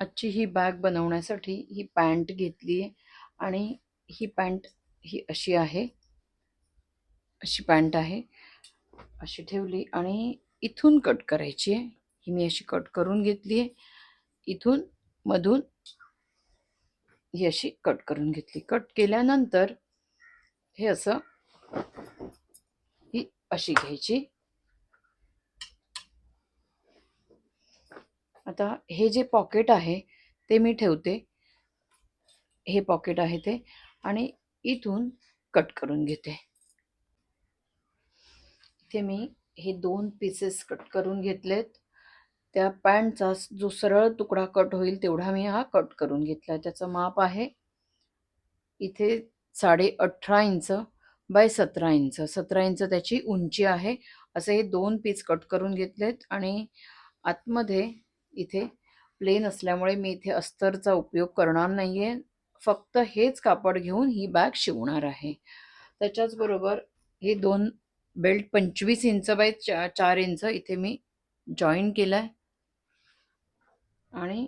आजची ही बॅग बनवण्यासाठी ही पॅन्ट घेतली आहे आणि ही पॅन्ट ही अशी आहे. अशी पॅन्ट आहे. अशी ठेवली आणि इथून कट करायची आहे. ही मी अशी कट करून घेतली आहे. इथून मधून ही अशी कट करून घेतली. कट केल्यानंतर हे असं ही अशी घ्यायची. आता हे जे पॉकेट आहे ते मी ठेवते. हे पॉकेट आहे ते आणि इथून कट करून घेते. इथे मी हे दोन पीसेस कट करून घेतलेत. त्या पॅन्टचा जो सरळ तुकडा कट होईल तेवढा मी हा कट करून घेतला त्याचं माप आहे इथे साडे अठरा इंच बाय सतरा इंच. सतरा इंच त्याची उंची आहे. असे हे दोन पीस कट करून घेतलेत आणि आतमध्ये इथे प्लेन असल्यामुळे मी इथे अस्तरचा उपयोग करणार नाही आहे फक्त हेच कापड घेऊन ही बॅग शिवणार आहे. त्याच्याचबरोबर हे दोन बेल्ट पंचवीस इंच बाय चा चार इंच इथे मी जॉईन केलं आहे आणि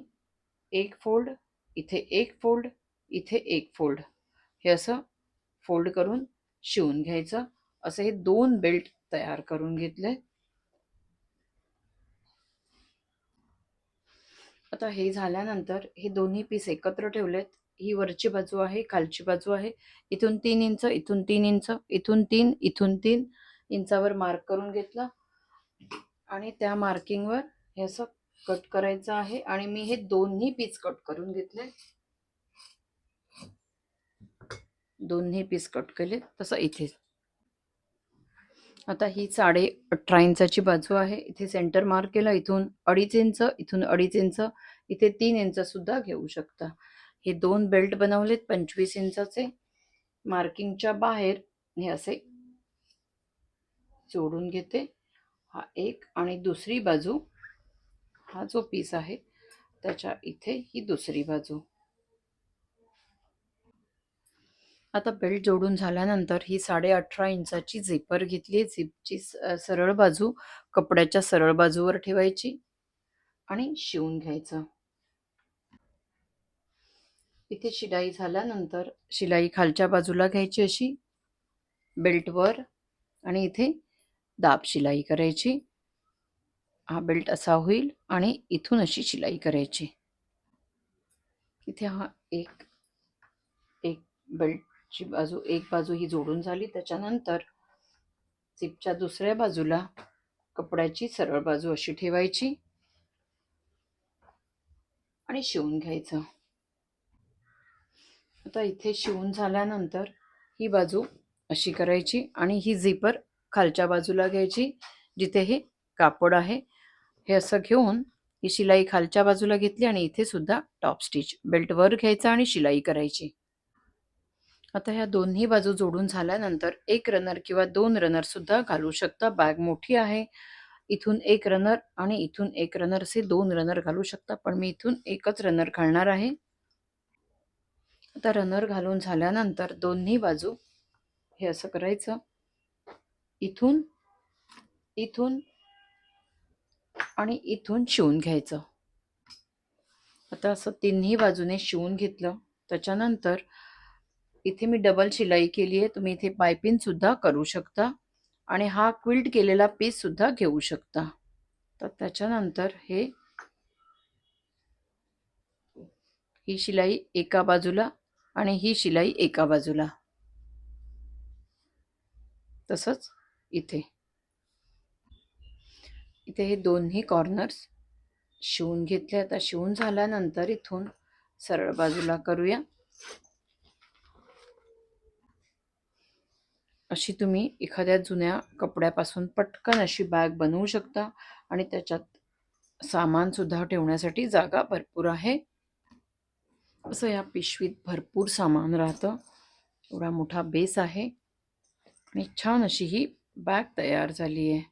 एक फोल्ड इथे एक फोल्ड इथे एक फोल्ड हे असं फोल्ड करून शिवून घ्यायचं. असं हे दोन बेल्ट तयार करून घेतले. आता हे झाल्यानंतर हे दोन्ही पीस एकत्र ठेवलेत. ही वरची बाजू आहे खालची बाजू आहे. इथून तीन इंच इथून तीन इंच इथून तीन इथून तीन इंचावर मार्क करून घेतला. आणि त्या मार्किंगवर हे असं कट करायचं आहे. आणि मी हे दोन्ही पीस कट करून घेतले. दोन्ही पीस कट केले तसं इथे आता ही साडे अठरा इंचाची बाजू आहे. इथे सेंटर मार्क केला इथून अडीच इंच इथून अडीच इंच इथे तीन इंच सुद्धा घेऊ शकता. हे दोन बेल्ट बनवलेत पंचवीस इंचाचे मार्किंगच्या बाहेर हे असे जोडून घेते. हा एक आणि दुसरी बाजू हा जो पीस आहे त्याच्या इथे ही दुसरी बाजू. आता बेल्ट जोडून झाल्यानंतर ही साडे अठरा इंचाची झिपर घेतली झिपची सरळ बाजू कपड्याच्या सरळ बाजूवर ठेवायची आणि शिवून घ्यायचं. इथे शिलाई झाल्यानंतर शिलाई खालच्या बाजूला घ्यायची अशी बेल्टवर आणि इथे दाब शिलाई करायची. हा बेल्ट असा होईल आणि इथून अशी शिलाई करायची. इथे हा एक एक बेल्ट ची बाजू एक बाजू ही जोडून झाली. त्याच्यानंतर झिपच्या दुसऱ्या बाजूला कपड्याची सरळ बाजू अशी ठेवायची आणि शिवून घ्यायचं. आता इथे शिवून झाल्यानंतर ही बाजू अशी करायची आणि ही झिपर खालच्या बाजूला घ्यायची जिथे हे कापड आहे. हे असं घेऊन ही शिलाई खालच्या बाजूला घेतली आणि इथे सुद्धा टॉप स्टिच बेल्ट वर घ्यायचा आणि शिलाई करायची. आता ह्या दोन्ही बाजू जोडून झाल्यानंतर एक रनर किंवा दोन रनर सुद्धा घालू शकता. बॅग मोठी आहे. इथून एक रनर आणि इथून एक रनर असे दोन रनर घालू शकता. पण मी इथून एकच रनर घालणार आहे. आता रनर घालून झाल्यानंतर दोन्ही बाजू हे असं करायचं. इथून इथून आणि इथून शिवून घ्यायचं. आता असं तिन्ही बाजूने शिवून घेतलं. त्याच्यानंतर इथे मी डबल शिलाई केली आहे. तुम्ही इथे पायपिंग सुद्धा करू शकता. आणि हा क्विल्ट केलेला पीस सुद्धा घेऊ शकता. तर त्याच्यानंतर हे ही शिलाई एका बाजूला आणि ही शिलाई एका बाजूला. तसंच इथे. इथे हे दोन्ही कॉर्नर्स शिवून घेतले आता शिवून झाल्यानंतर इथून सरळ बाजूला करूया. अशी तुम्ही एखाद्या जुन्या कपड्यापासून पटकन अशी बॅग बनवू शकता आणि त्याच्यात सामानसुद्धा ठेवण्यासाठी जागा भरपूर आहे. असं या पिशवीत भरपूर सामान राहतं. एवढा मोठा बेस आहे आणि छान अशी ही बॅग तयार झाली आहे.